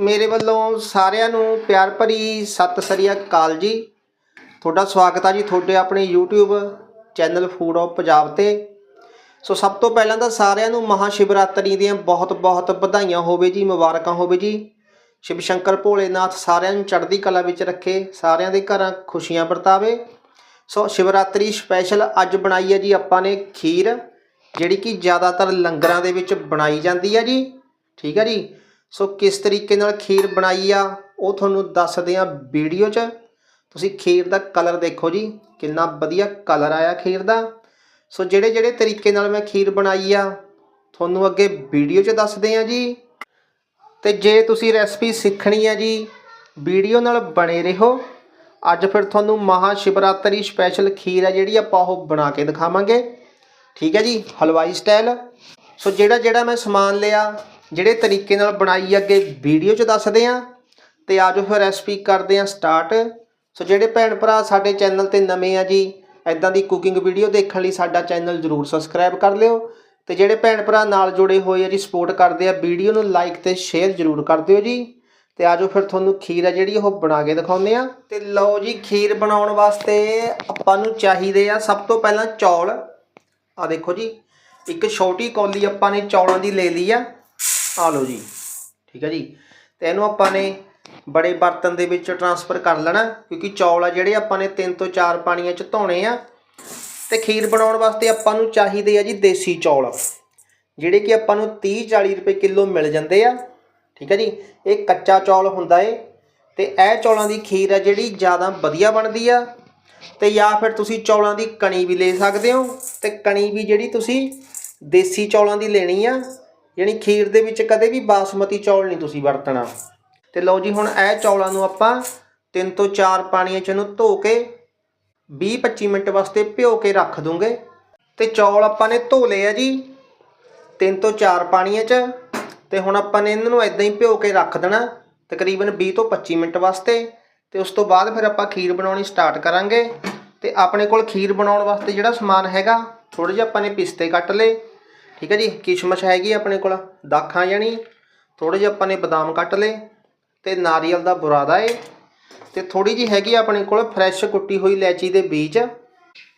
ਮੇਰੇ ਵੱਲੋਂ ਸਾਰਿਆਂ ਨੂੰ ਪਿਆਰ ਭਰੀ ਸਤਿ ਸ੍ਰੀ ਅਕਾਲ ਜੀ। ਤੁਹਾਡਾ ਸਵਾਗਤ ਆ ਜੀ ਤੁਹਾਡੇ ਆਪਣੇ YouTube channel food of Punjab ਤੇ। ਸੋ ਸਭ ਤੋਂ ਪਹਿਲਾਂ ਤਾਂ ਸਾਰਿਆਂ ਨੂੰ ਮਹਾ ਸ਼ਿਵਰਾਤਰੀ ਦੀਆਂ ਬਹੁਤ ਬਹੁਤ ਵਧਾਈਆਂ ਹੋਵੇ ਜੀ, ਮੁਬਾਰਕਾਂ ਹੋਵੇ ਜੀ। ਸ਼ਿਵ ਸ਼ੰਕਰ ਭੋਲੇਨਾਥ ਸਾਰਿਆਂ ਨੂੰ ਚੜ੍ਹਦੀ ਕਲਾ ਵਿੱਚ ਰੱਖੇ, ਸਾਰਿਆਂ ਦੇ ਘਰਾਂ ਖੁਸ਼ੀਆਂ ਵਰਤਾਵੇ। ਸੋ ਸ਼ਿਵਰਾਤਰੀ ਸਪੈਸ਼ਲ ਅੱਜ ਬਣਾਈ ਹੈ ਜੀ ਆਪਾਂ ਨੇ ਖੀਰ, ਜਿਹੜੀ ਕਿ ਜ਼ਿਆਦਾਤਰ ਲੰਗਰਾਂ ਦੇ ਵਿੱਚ ਬਣਾਈ ਜਾਂਦੀ ਹੈ ਜੀ। ਠੀਕ ਹੈ ਜੀ। ਸੋ ਕਿਸ ਤਰੀਕੇ ਨਾਲ ਖੀਰ ਬਣਾਈ ਆ, ਉਹ ਤੁਹਾਨੂੰ ਦੱਸਦੇ ਆ ਵੀਡੀਓ 'ਚ। ਤੁਸੀਂ ਖੀਰ ਦਾ ਕਲਰ ਦੇਖੋ ਜੀ, ਕਿੰਨਾ ਵਧੀਆ ਕਲਰ ਆਇਆ ਖੀਰ ਦਾ। ਸੋ ਜਿਹੜੇ ਜਿਹੜੇ ਤਰੀਕੇ ਨਾਲ ਮੈਂ ਖੀਰ ਬਣਾਈ ਆ, ਤੁਹਾਨੂੰ ਅੱਗੇ ਵੀਡੀਓ 'ਚ ਦੱਸਦੇ ਆ ਜੀ। ਤੇ ਜੇ ਤੁਸੀਂ ਰੈਸਪੀ ਸਿੱਖਣੀ ਆ ਜੀ, ਵੀਡੀਓ ਨਾਲ ਬਣੇ ਰਹੋ। ਅੱਜ ਫਿਰ ਤੁਹਾਨੂੰ ਮਹਾ ਸ਼ਿਵਰਾਤਰੀ ਸਪੈਸ਼ਲ ਖੀਰ ਆ ਜਿਹੜੀ ਆਪਾਂ ਉਹ ਬਣਾ ਕੇ ਦਿਖਾਵਾਂਗੇ। ਠੀਕ ਹੈ ਜੀ, ਹਲਵਾਈ ਸਟਾਈਲ ਸੋ ਜਿਹੜਾ ਜਿਹੜਾ ਮੈਂ ਸਮਾਨ ਲਿਆ ਜਿਹੜੇ ਤਰੀਕੇ ਨਾਲ ਬਣਾਈ ਅੱਗੇ ਵੀਡੀਓ 'ਚ ਦੱਸਦੇ ਆ। ਤੇ ਆਜੋ ਫਿਰ ਰੈਸਪੀ ਕਰਦੇ ਆ ਸਟਾਰਟ ਸੋ ਜਿਹੜੇ ਭੈਣ ਭਰਾ ਸਾਡੇ ਚੈਨਲ ਤੇ ਨਵੇਂ ਆ ਜੀ ਐਦਾਂ ਦੀ ਕੁਕਿੰਗ ਵੀਡੀਓ ਦੇਖਣ ਲਈ ਸਾਡਾ ਚੈਨਲ ਜਰੂਰ ਸਬਸਕ੍ਰਾਈਬ ਕਰ ਲਿਓ। ਤੇ ਜਿਹੜੇ ਭੈਣ ਭਰਾ ਨਾਲ ਜੁੜੇ ਹੋਏ ਆ ਜੀ ਸਪੋਰਟ ਕਰਦੇ ਆ ਵੀਡੀਓ ਨੂੰ ਲਾਈਕ ਤੇ ਸ਼ੇਅਰ ਜਰੂਰ ਕਰ ਦਿਓ ਜੀ। ਤੇ ਆਜੋ ਫਿਰ ਤੁਹਾਨੂੰ ਖੀਰ ਆ ਜਿਹੜੀ, ਉਹ ਬਣਾ ਕੇ ਦਿਖਾਉਂਦੇ ਆ। ਤੇ ਲਓ ਜੀ, ਖੀਰ ਬਣਾਉਣ ਵਾਸਤੇ ਆਪਾਂ ਨੂੰ ਚਾਹੀਦੇ ਆ ਸਭ ਤੋਂ ਪਹਿਲਾਂ ਚੌਲ। ਆ ਦੇਖੋ ਜੀ, ਇੱਕ ਛੋਟੀ ਕੌਲੀ ਆਪਾਂ ਨੇ ਚੌਲਾਂ ਦੀ ਲੈ ਲਈ ਆ। ਆ ਲਓ ਜੀ। ਠੀਕ ਹੈ ਜੀ। ਤੇ ਇਹਨੂੰ ਆਪਾਂ ਨੇ ਬੜੇ ਬਰਤਨ ਦੇ ਵਿੱਚ ਟਰਾਂਸਫਰ ਕਰ ਲੈਣਾ, ਕਿਉਂਕਿ ਚੌਲ ਆ ਜਿਹੜੇ ਆਪਾਂ ਨੇ 3 ਤੋਂ 4 ਪਾਣੀਆਂ 'ਚ ਧੋਣੇ ਆ। ਤੇ ਖੀਰ ਬਣਾਉਣ ਵਾਸਤੇ ਆਪਾਂ ਨੂੰ ਚਾਹੀਦੇ ਆ ਜੀ ਦੇਸੀ ਚੌਲ। ਜਿਹੜੇ ਕਿ ਆਪਾਂ ਨੂੰ 30 40 ਰੁਪਏ ਕਿਲੋ ਮਿਲ ਜਾਂਦੇ ਆ। ਠੀਕ ਹੈ ਜੀ। ਇਹ ਕੱਚਾ ਚੌਲ ਹੁੰਦਾ ਏ। ਤੇ ਇਹ ਚੌਲਾਂ ਦੀ ਖੀਰ ਆ ਜਿਹੜੀ ਜ਼ਿਆਦਾ ਵਧੀਆ ਬਣਦੀ ਆ। ਤੇ ਜਾਂ ਫਿਰ ਤੁਸੀਂ ਚੌਲਾਂ ਦੀ ਕਣੀ ਵੀ ਲੈ ਸਕਦੇ ਹੋ। ਤੇ ਕਣੀ ਵੀ ਜਿਹੜੀ ਤੁਸੀਂ ਦੇਸੀ ਚੌਲਾਂ ਦੀ ਲੈਣੀ ਆ। ਯਾਨੀ ਖੀਰ ਦੇ ਵਿੱਚ ਕਦੇ ਵੀ ਬਾਸਮਤੀ ਚੌਲ ਨਹੀਂ ਤੁਸੀਂ ਵਰਤਣਾ। ਤੇ ਲਓ ਜੀ ਹੁਣ ਇਹ ਚੌਲਾਂ ਨੂੰ ਆਪਾਂ ਤਿੰਨ ਤੋਂ ਚਾਰ ਪਾਣੀਆਂ ਚ ਇਹਨੂੰ ਧੋ ਕੇ 20-25 ਮਿੰਟ ਵਾਸਤੇ ਭਿਓ ਕੇ ਰੱਖ ਦੂੰਗੇ। ਤੇ ਚੌਲ ਆਪਾਂ ਨੇ ਧੋ ਲਏ ਆ ਜੀ ਤਿੰਨ ਤੋਂ ਚਾਰ ਪਾਣੀਆਂ ਚ। ਤੇ ਹੁਣ ਆਪਾਂ ਨੇ ਇਹਨਾਂ ਨੂੰ ਇਦਾਂ ਹੀ ਭਿਓ ਕੇ ਰੱਖ ਦੇਣਾ ਤਕਰੀਬਨ 20 ਤੋਂ 25 ਮਿੰਟ ਵਾਸਤੇ। ਤੇ ਉਸ ਤੋਂ ਬਾਅਦ ਫਿਰ ਆਪਾਂ ਖੀਰ ਬਣਾਉਣੀ ਸਟਾਰਟ ਕਰਾਂਗੇ। ਤੇ ਆਪਣੇ ਕੋਲ ਖੀਰ ਬਣਾਉਣ ਵਾਸਤੇ ਜਿਹੜਾ ਸਮਾਨ ਹੈਗਾ ਥੋੜੇ ਜਿਹਾ ਆਪਾਂ ਨੇ ਪਿਸਤੇ ਕੱਟ ਲਏ। ਠੀਕ ਹੈ ਜੀ ਕਿਸ਼ਮਿਸ਼ ਹੈਗੀ ਆਪਣੇ ਕੋਲ, ਦਾਖਾਂ ਜਾਣੀ ਥੋੜੇ ਜਿਹਾ ਆਪਾਂ ਨੇ ਬਦਾਮ ਕੱਟ ਲਏ, ਤੇ ਨਾਰੀਅਲ ਦਾ ਬੁਰਾਦਾ ਏ, ਤੇ ਥੋੜੀ ਜੀ ਹੈਗੀ ਆਪਣੇ ਕੋਲ ਫਰੈਸ਼ ਕੁੱਟੀ ਹੋਈ ਇਲਾਇਚੀ ਦੇ ਬੀਜ,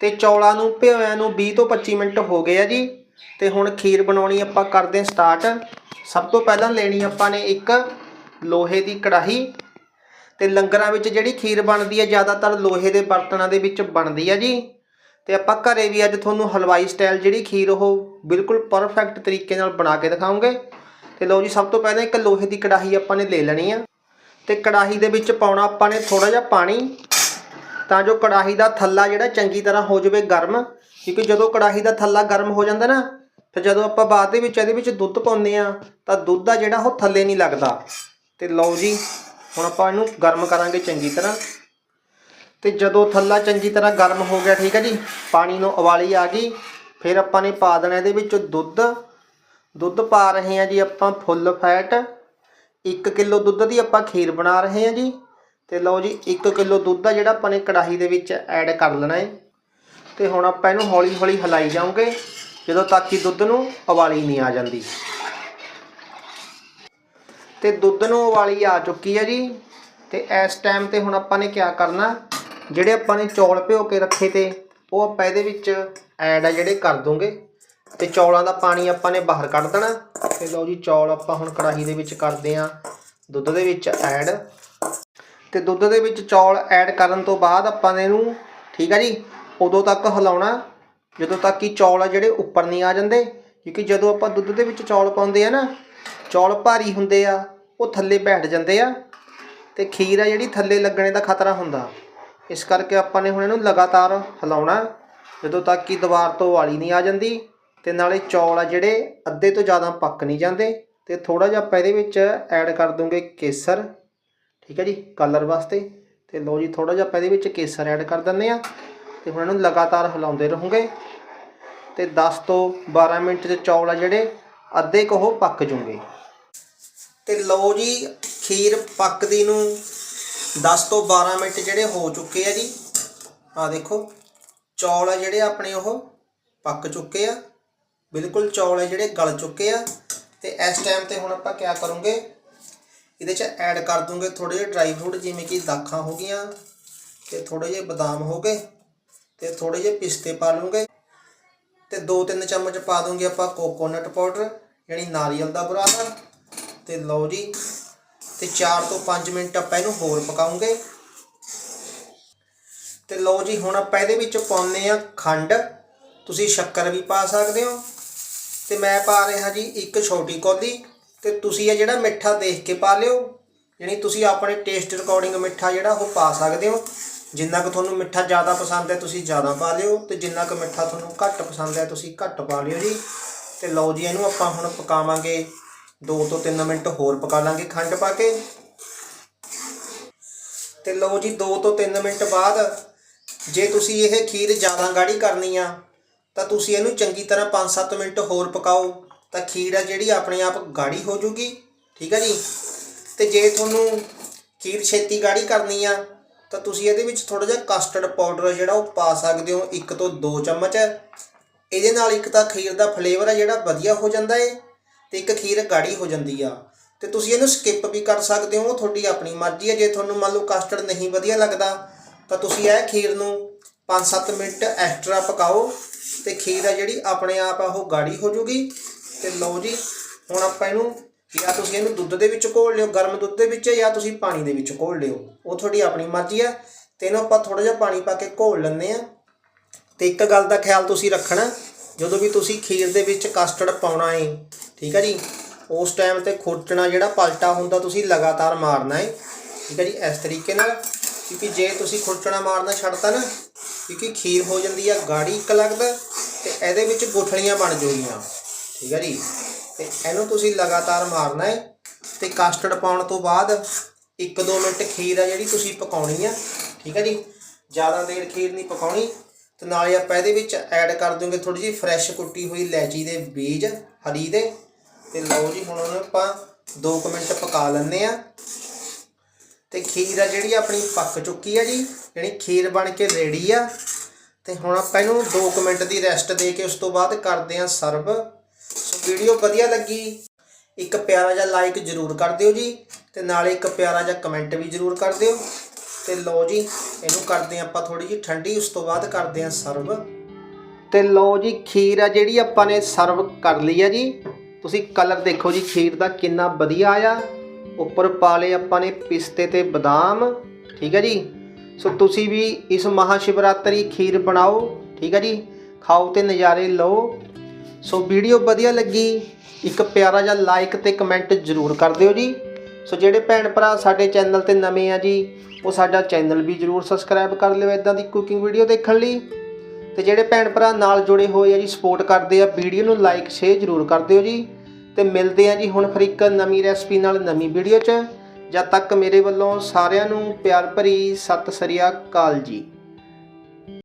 ਤੇ ਚੌਲਾਂ ਨੂੰ, ਭਿਓਇਆਂ ਨੂੰ 20 ਤੋਂ 25 ਮਿੰਟ ਹੋ ਗਏ ਆ ਜੀ, ਤੇ ਹੁਣ ਖੀਰ ਬਣਾਉਣੀ ਆਪਾਂ ਕਰਦੇ ਹਾਂ ਸਟਾਰਟ ਸਭ ਤੋਂ ਪਹਿਲਾਂ ਲੈਣੀ ਆਪਾਂ ਨੇ ਇੱਕ ਲੋਹੇ ਦੀ ਕੜਾਹੀ, ਤੇ ਲੰਗਰਾਂ ਵਿੱਚ ਜਿਹੜੀ ਖੀਰ ਬਣਦੀ ਹੈ ਜ਼ਿਆਦਾਤਰ ਲੋਹੇ ਦੇ ਬਰਤਨਾਂ ਦੇ ਵਿੱਚ ਬਣਦੀ ਹੈ ਜੀ ਤੇ ਆਪਾਂ ਘਰੇ ਵੀ ਅੱਜ ਤੁਹਾਨੂੰ ਹਲਵਾਈ ਸਟਾਈਲ ਜਿਹੜੀ ਖੀਰ ਉਹ ਬਿਲਕੁਲ ਪਰਫੈਕਟ ਤਰੀਕੇ ਨਾਲ ਬਣਾ ਕੇ ਦਿਖਾਉਂਗੇ। ਤੇ ਲਓ ਜੀ, ਸਭ ਤੋਂ ਪਹਿਲਾਂ ਇੱਕ ਲੋਹੇ ਦੀ ਕੜਾਹੀ ਆਪਾਂ ਨੇ ਲੈ ਲੈਣੀ ਆ। ਤੇ ਕੜਾਹੀ ਦੇ ਵਿੱਚ ਪਾਉਣਾ ਆਪਾਂ ਨੇ ਥੋੜਾ ਜਿਹਾ ਪਾਣੀ, ਤਾਂ ਜੋ ਕੜਾਹੀ ਦਾ ਥੱਲਾ ਜਿਹੜਾ ਚੰਗੀ ਤਰ੍ਹਾਂ ਹੋ ਜਾਵੇ ਗਰਮ। ਕਿਉਂਕਿ ਜਦੋਂ ਕੜਾਹੀ ਦਾ ਥੱਲਾ ਗਰਮ ਹੋ ਜਾਂਦਾ ਨਾ, ਫਿਰ ਜਦੋਂ ਆਪਾਂ ਬਾਅਦ ਦੇ ਵਿੱਚ ਇਹਦੇ ਵਿੱਚ ਦੁੱਧ ਪਾਉਂਦੇ ਆ, ਤਾਂ ਦੁੱਧ ਦਾ ਜਿਹੜਾ ਉਹ ਥੱਲੇ ਨਹੀਂ ਲੱਗਦਾ। ਤੇ ਲਓ ਜੀ, ਹੁਣ ਆਪਾਂ ਇਹਨੂੰ ਗਰਮ ਕਰਾਂਗੇ ਚੰਗੀ ਤਰ੍ਹਾਂ। ਤੇ ਜਦੋਂ ਥੱਲਾ ਚੰਗੀ ਤਰ੍ਹਾਂ ਗਰਮ ਹੋ ਗਿਆ, ਠੀਕ ਹੈ ਜੀ, ਪਾਣੀ ਨੂੰ ਉਬਾਲੀ ਆ ਗਈ, ਫਿਰ ਆਪਾਂ ਨੇ ਪਾ ਦੇਣਾ ਇਹਦੇ ਵਿੱਚ ਦੁੱਧ। ਦੁੱਧ ਪਾ ਰਹੇ ਹਾਂ ਜੀ ਆਪਾਂ ਫੁੱਲ ਫੈਟ। 1 ਕਿਲੋ ਦੁੱਧ ਦੀ ਆਪਾਂ ਖੀਰ ਬਣਾ ਰਹੇ ਹਾਂ ਜੀ। ਤੇ ਲਓ ਜੀ 1 ਕਿਲੋ ਦੁੱਧ ਆ ਜਿਹੜਾ ਆਪਾਂ ਨੇ ਕੜਾਹੀ ਦੇ ਵਿੱਚ ਐਡ ਕਰ ਲੈਣਾ ਹੈ। ਤੇ ਹੁਣ ਆਪਾਂ ਇਹਨੂੰ ਹੌਲੀ ਹੌਲੀ ਹਿਲਾਈ ਜਾਵਾਂਗੇ, ਜਦੋਂ ਤੱਕ ਕਿ ਦੁੱਧ ਨੂੰ ਉਬਾਲੀ ਨਹੀਂ ਆ ਜਾਂਦੀ। ਤੇ ਦੁੱਧ ਨੂੰ ਉਬਾਲੀ ਆ ਚੁੱਕੀ ਹੈ ਜੀ। ਤੇ ਇਸ ਟਾਈਮ ਤੇ ਹੁਣ ਆਪਾਂ ਨੇ ਕੀ ਕਰਨਾ ਜਿਹੜੇ ਆਪਾਂ ਨੇ ਚੌਲ ਭਿਓ ਕੇ ਰੱਖੇ ਤੇ, ਉਹ ਆਪਾਂ ਇਹਦੇ ਵਿੱਚ ਐਡ ਆ ਜਿਹੜੇ ਕਰ ਦੂੰਗੇ। ਤੇ ਚੌਲਾਂ ਦਾ ਪਾਣੀ ਆਪਾਂ ਨੇ ਬਾਹਰ ਕੱਢ ਦੇਣਾ। ਤੇ ਲਓ ਜੀ, ਚੌਲ ਆਪਾਂ ਹੁਣ ਕੜਾਹੀ ਦੇ ਵਿੱਚ ਕਰਦੇ ਆਂ ਦੁੱਧ ਦੇ ਵਿੱਚ ਐਡ ਤੇ ਦੁੱਧ ਦੇ ਵਿੱਚ ਚੌਲ ਐਡ ਕਰਨ ਤੋਂ ਬਾਅਦ ਆਪਾਂ ਨੇ ਇਹਨੂੰ, ਠੀਕ ਆ ਜੀ, ਉਦੋਂ ਤੱਕ ਹਿਲਾਉਣਾ। ਜਦੋਂ ਤੱਕ ਕਿ ਚੌਲ ਆ ਜਿਹੜੇ ਉੱਪਰ ਨਹੀਂ ਆ ਜਾਂਦੇ। ਕਿਉਂਕਿ ਜਦੋਂ ਆਪਾਂ ਦੁੱਧ ਦੇ ਵਿੱਚ ਚੌਲ ਪਾਉਂਦੇ ਆ ਨਾ, ਚੌਲ ਭਾਰੀ ਹੁੰਦੇ ਆ, ਉਹ ਥੱਲੇ ਬੈਠ ਜਾਂਦੇ ਆ। ਤੇ ਖੀਰ ਆ ਜਿਹੜੀ ਥੱਲੇ ਲੱਗਣੇ ਦਾ ਖਤਰਾ ਹੁੰਦਾ। ਇਸ ਕਰਕੇ ਆਪਾਂ ਨੇ ਹੁਣ ਇਹਨੂੰ ਲਗਾਤਾਰ ਹਿਲਾਉਣਾ ਜਦੋਂ ਤੱਕ ਕਿ ਦੀਵਾਰ ਤੋਂ ਵਾਲੀ ਨਹੀਂ ਆ ਜਾਂਦੀ ਤੇ ਨਾਲੇ ਚੌਲ ਆ ਜਿਹੜੇ ਅੱਧੇ ਤੋਂ ਜ਼ਿਆਦਾ ਪੱਕ ਨਹੀਂ ਜਾਂਦੇ ਤੇ ਥੋੜਾ ਜਿਹਾ ਆਪਾਂ ਇਹਦੇ ਵਿੱਚ ਐਡ ਕਰ ਦੂੰਗੇ ਕੇਸਰ। ਠੀਕ ਹੈ ਜੀ ਕਲਰ ਵਾਸਤੇ। ਤੇ ਲਓ ਜੀ ਥੋੜਾ ਜਿਹਾ ਆਪਾਂ ਇਹਦੇ ਵਿੱਚ ਕੇਸਰ ਐਡ ਕਰ ਦਿੰਦੇ ਆ ਤੇ ਹੁਣ ਇਹਨੂੰ ਲਗਾਤਾਰ ਹਿਲਾਉਂਦੇ ਰਹੋਗੇ। ਤੇ 10 ਤੋਂ 12 ਮਿੰਟ ਚ ਚੌਲ ਆ ਜਿਹੜੇ, ਅੱਧੇ ਕੁ ਪੱਕ ਜੂਗੇ ਤੇ ਲਓ ਜੀ, ਖੀਰ ਪੱਕਦੀ ਨੂੰ 10 ਤੋਂ 12 ਮਿੰਟ ਜਿਹੜੇ ਹੋ ਚੁੱਕੇ ਆ ਜੀ। ਆ ਦੇਖੋ, ਚੌਲ ਆ ਜਿਹੜੇ ਆਪਣੇ ਉਹ ਪੱਕ ਚੁੱਕੇ ਆ। ਬਿਲਕੁਲ ਚੌਲ ਆ ਜਿਹੜੇ ਗਲ ਚੁੱਕੇ ਆ। ਤੇ ਇਸ ਟਾਈਮ ਤੇ ਹੁਣ ਆਪਾਂ ਕੀ ਕਰੂੰਗੇ? ਇਹਦੇ 'ਚ ਐਡ ਕਰ ਦੂੰਗੇ ਥੋੜੇ ਜਿਹੇ ਡਰਾਈ ਫਰੂਟ ਜਿਵੇਂ ਕਿ ਦਾਖਾਂ ਹੋ ਗਈਆਂ। ਤੇ ਥੋੜੇ ਜਿਹੇ ਬਦਾਮ ਹੋ ਗਏ। ਤੇ ਥੋੜੇ ਜਿਹੇ ਪਿਸਤੇ ਪਾ ਲੂੰਗੇ। ਤੇ 2-3 ਚਮਚ ਪਾ ਦੂੰਗੇ ਆਪਾਂ ਕੋਕੋਨਟ ਪਾਊਡਰ ਯਾਨੀ ਨਾਰੀਅਲ ਦਾ ਬੁਰਾਦਾ ਤੇ ਲਓ ਜੀ ਤੇ 4 ਤੋਂ 5 ਮਿੰਟ ਆਪਾਂ ਇਹਨੂੰ ਹੋਰ ਪਕਾਉਂਗੇ। ਤੇ ਲਓ ਜੀ, ਹੁਣ ਆਪਾਂ ਇਹਦੇ ਵਿੱਚ ਪਾਉਨੇ ਆ ਖੰਡ। ਤੁਸੀਂ ਸ਼ੱਕਰ ਵੀ ਪਾ ਸਕਦੇ ਹੋ। ਤੇ ਮੈਂ ਪਾ ਰਿਹਾ ਜੀ ਇੱਕ ਛੋਟੀ ਕੌਲੀ। ਤੇ ਤੁਸੀਂ ਇਹ ਜਿਹੜਾ ਮਿੱਠਾ ਦੇਖ ਕੇ ਪਾ ਲਿਓ। ਯਾਨੀ ਤੁਸੀਂ ਆਪਣੇ ਟੇਸਟ ਅਕੋਰਡਿੰਗ ਮਿੱਠਾ ਜਿਹੜਾ ਉਹ ਪਾ ਸਕਦੇ ਹੋ। ਜਿੰਨਾ ਕੁ ਤੁਹਾਨੂੰ ਮਿੱਠਾ ਜ਼ਿਆਦਾ ਪਸੰਦ ਹੈ, ਤੁਸੀਂ ਜ਼ਿਆਦਾ ਪਾ ਲਿਓ। ਤੇ ਜਿੰਨਾ ਕੁ ਮਿੱਠਾ ਤੁਹਾਨੂੰ ਘੱਟ ਪਸੰਦ ਹੈ, ਤੁਸੀਂ ਘੱਟ ਪਾ ਲਿਓ ਜੀ। ਤੇ ਲਓ ਜੀ, ਇਹਨੂੰ ਆਪਾਂ ਹੁਣ ਪਕਾਵਾਂਗੇ। 2 ਤੋਂ 3 ਮਿੰਟ ਹੋਰ ਪਕਾ ਲਾਂਗੇ ਖੰਡ ਪਾ ਕੇ। ਤੇ ਲਓ ਜੀ 2 ਤੋਂ 3 ਮਿੰਟ ਬਾਅਦ ਜੇ ਤੁਸੀਂ ਇਹ ਖੀਰ ਜ਼ਿਆਦਾ ਗਾੜੀ ਕਰਨੀ ਆ, ਤਾਂ ਤੁਸੀਂ ਇਹਨੂੰ ਚੰਗੀ ਤਰ੍ਹਾਂ 5-7 ਮਿੰਟ ਹੋਰ ਪਕਾਓ, ਤਾਂ ਖੀਰ ਆ ਜਿਹੜੀ ਆਪਣੇ ਆਪ ਗਾੜੀ ਹੋ ਜੂਗੀ, ਠੀਕ ਹੈ ਜੀ? ਤੇ ਜੇ ਤੁਹਾਨੂੰ ਖੀਰ ਛੇਤੀ ਗਾੜੀ ਕਰਨੀ ਆ, ਤਾਂ ਤੁਸੀਂ ਇਹਦੇ ਵਿੱਚ ਥੋੜਾ ਜਿਹਾ ਕਸਟਰਡ ਪਾਊਡਰ ਜਿਹੜਾ ਉਹ ਪਾ ਸਕਦੇ ਹੋ 1 ਤੋਂ 2 ਚਮਚ। ਇਹਦੇ ਨਾਲ ਇੱਕ ਤਾਂ ਖੀਰ ਦਾ ਫਲੇਵਰ ਆ ਜਿਹੜਾ ਵਧੀਆ ਹੋ ਜਾਂਦਾ ਏ। ਤੇ ਇੱਕ ਖੀਰ ਗਾੜੀ ਹੋ ਜਾਂਦੀ ਆ। ਤੇ ਤੁਸੀਂ ਇਹਨੂੰ ਸਕਿਪ ਵੀ ਕਰ ਸਕਦੇ ਹੋ ਉਹ ਤੁਹਾਡੀ ਆਪਣੀ ਮਰਜ਼ੀ ਹੈ ਜੇ ਤੁਹਾਨੂੰ ਮੰਨ ਲਓ ਕਸਟਰਡ ਨਹੀਂ ਵਧੀਆ ਲੱਗਦਾ, ਤਾਂ ਤੁਸੀਂ ਇਹ ਖੀਰ ਨੂੰ 5-7 ਮਿੰਟ ਐਕਸਟਰਾ ਪਕਾਓ ਤੇ ਖੀਰ ਆ ਜਿਹੜੀ ਆਪਣੇ ਆਪ ਆ, ਉਹ ਗਾੜੀ ਹੋ ਜੂਗੀ। ਤੇ ਲਓ ਜੀ, ਹੁਣ ਆਪਾਂ ਇਹਨੂੰ ਜਾਂ ਤੁਸੀਂ ਇਹਨੂੰ ਦੁੱਧ ਦੇ ਵਿੱਚ ਘੋਲ ਲਿਓ, ਗਰਮ ਦੁੱਧ ਦੇ ਵਿੱਚ, ਜਾਂ ਤੁਸੀਂ ਪਾਣੀ ਦੇ ਵਿੱਚ ਘੋਲ ਲਿਓ। ਉਹ ਤੁਹਾਡੀ ਆਪਣੀ ਮਰਜ਼ੀ ਆ। ਤੇ ਇਹਨੂੰ ਆਪਾਂ ਥੋੜਾ ਜਿਹਾ ਪਾਣੀ ਪਾ ਕੇ ਘੋਲ ਲੈਂਦੇ ਆ। ਤੇ ਇੱਕ ਗੱਲ ਦਾ ਖਿਆਲ ਤੁਸੀਂ ਰੱਖਣਾ ਜਦੋਂ ਵੀ ਤੁਸੀਂ ਖੀਰ ਦੇ ਵਿੱਚ ਕਸਟਰਡ ਪਾਉਣਾ ਹੈ ਠੀਕ ਹੈ ਜੀ, ਉਸ ਟਾਈਮ ਤੇ ਖੁਰਚਣਾ ਜਿਹੜਾ ਪਲਟਾ ਹੁੰਦਾ, ਤੁਸੀਂ ਲਗਾਤਾਰ ਮਾਰਨਾ ਹੈ ਠੀਕ ਹੈ ਜੀ, ਇਸ ਤਰੀਕੇ ਨਾਲ, ਕਿਉਂਕਿ ਜੇ ਤੁਸੀਂ ਖੁਰਚਣਾ ਮਾਰਨਾ ਛੱਡਤਾ ਨਾ, ਕਿਉਂਕਿ ਖੀਰ ਹੋ ਜਾਂਦੀ ਆ, ਗਾੜੀ ਇੱਕ ਲੱਗਦਾ, ਤੇ ਇਹਦੇ ਵਿੱਚ ਗੁਠਲੀਆਂ ਬਣ ਜਾਊਗੀਆਂ ਠੀਕ ਹੈ ਜੀ, ਤੇ ਇਹਨੂੰ ਤੁਸੀਂ ਲਗਾਤਾਰ ਮਾਰਨਾ ਹੈ ਤੇ ਕਸਟਰਡ ਪਾਉਣ ਤੋਂ ਬਾਅਦ 1-2 ਮਿੰਟ ਖੀਰ ਆ ਜਿਹੜੀ ਤੁਸੀਂ ਪਕਾਉਣੀ ਆ। ਠੀਕ ਹੈ ਜੀ, ਜ਼ਿਆਦਾ ਦੇਰ ਖੀਰ ਨਹੀਂ ਪਕਾਉਣੀ ਤੇ ਹੀ ਆਪਾਂ ਇਹਦੇ ਵਿੱਚ ਐਡ ਕਰ ਦੂੰਗੇ ਥੋੜੀ ਜਿਹੀ ਫਰੈਸ਼ ਕੁੱਟੀ ਹੋਈ ਇਲਾਇਚੀ ਦੇ ਬੀਜ, ਹਰੀ ਦੇ। ਤੇ ਲਓ ਜੀ ਹੁਣ ਉਹਨੂੰ ਆਪਾਂ 2 ਮਿੰਟ ਪਕਾ ਲੈਂਦੇ ਆ ਤੇ ਖੀਰ ਆ ਜਿਹੜੀ ਆਪਣੀ ਪੱਕ ਚੁੱਕੀ ਆ ਜੀ ਜਿਹੜੀ ਖੀਰ ਬਣ ਕੇ ਰੈਡੀ ਆ। ਤੇ ਹੁਣ ਆਪਾਂ ਇਹਨੂੰ 2 ਮਿੰਟ ਦੀ ਰੈਸਟ ਦੇ ਕੇ ਉਸ ਤੋਂ ਬਾਅਦ ਕਰਦੇ ਆ ਸਰਵ ਸੋ ਵੀਡੀਓ ਵਧੀਆ ਲੱਗੀ, ਇੱਕ ਪਿਆਰਾ ਜਿਹਾ ਲਾਈਕ ਜ਼ਰੂਰ ਕਰ ਦਿਓ ਜੀ, ਤੇ ਨਾਲੇ ਇੱਕ ਪਿਆਰਾ ਜਿਹਾ ਕਮੈਂਟ ਵੀ ਜ਼ਰੂਰ ਕਰ ਦਿਓ। ਤੇ ਲਓ ਜੀ, ਇਹਨੂੰ ਕਰਦੇ ਹਾਂ ਆਪਾਂ ਥੋੜੀ ਜਿਹੀ ਠੰਡੀ, ਉਸ ਤੋਂ ਬਾਅਦ ਕਰਦੇ ਹਾਂ ਸਰਵ। ਤੇ ਲਓ ਜੀ, ਖੀਰ ਆ ਜਿਹੜੀ ਆਪਾਂ ਨੇ ਸਰਵ ਕਰ ਲਈ ਆ ਜੀ। ਤੁਸੀਂ ਕਲਰ ਦੇਖੋ ਜੀ, ਖੀਰ ਦਾ ਕਿੰਨਾ ਵਧੀਆ ਆਇਆ। ਉੱਪਰ ਪਾ ਲਏ ਆਪਾਂ ਨੇ ਪਿਸਤੇ ਤੇ ਬਦਾਮ, ਠੀਕ ਹੈ ਜੀ। ਸੋ ਤੁਸੀਂ ਵੀ ਇਸ ਮਹਾਸ਼ਿਵਰਾਤਰੀ ਖੀਰ ਬਣਾਓ, ਠੀਕ ਹੈ ਜੀ। ਖਾਓ ਤੇ ਨਜ਼ਾਰੇ ਲਓ। ਸੋ ਵੀਡੀਓ ਵਧੀਆ ਲੱਗੀ, ਇੱਕ ਪਿਆਰਾ ਜਿਹਾ ਲਾਈਕ ਤੇ ਕਮੈਂਟ ਜ਼ਰੂਰ ਕਰ ਦਿਓ ਜੀ। ਸੋ ਜਿਹੜੇ ਭੈਣ ਭਰਾ ਸਾਡੇ ਚੈਨਲ ਤੇ ਨਵੇਂ ਆ ਜੀ, ਉਹ ਸਾਡਾ ਚੈਨਲ ਵੀ ਜ਼ਰੂਰ ਸਬਸਕ੍ਰਾਈਬ ਕਰ ਲਿਓ ਇਦਾਂ ਦੀ ਕੁਕਿੰਗ ਵੀਡੀਓ ਦੇਖਣ ਲਈ। ਤੇ ਜਿਹੜੇ ਭੈਣ ਭਰਾ ਨਾਲ ਜੁੜੇ ਹੋਏ ਆ ਜੀ ਸਪੋਰਟ ਕਰਦੇ ਆ ਵੀਡੀਓ ਨੂੰ ਲਾਈਕ ਸ਼ੇਅਰ ਜ਼ਰੂਰ ਕਰ ਦਿਓ ਜੀ। ਤੇ ਮਿਲਦੇ ਆ ਜੀ ਹੁਣ ਫਿਰ ਇੱਕ ਨਵੀਂ ਰੈਸਪੀ ਨਾਲ ਨਵੀਂ ਵੀਡੀਓ 'ਚ। ਜਦ ਤੱਕ ਮੇਰੇ ਵੱਲੋਂ ਸਾਰਿਆਂ ਨੂੰ ਪਿਆਰ ਭਰੀ ਸਤਿ ਸ੍ਰੀ ਅਕਾਲ ਜੀ।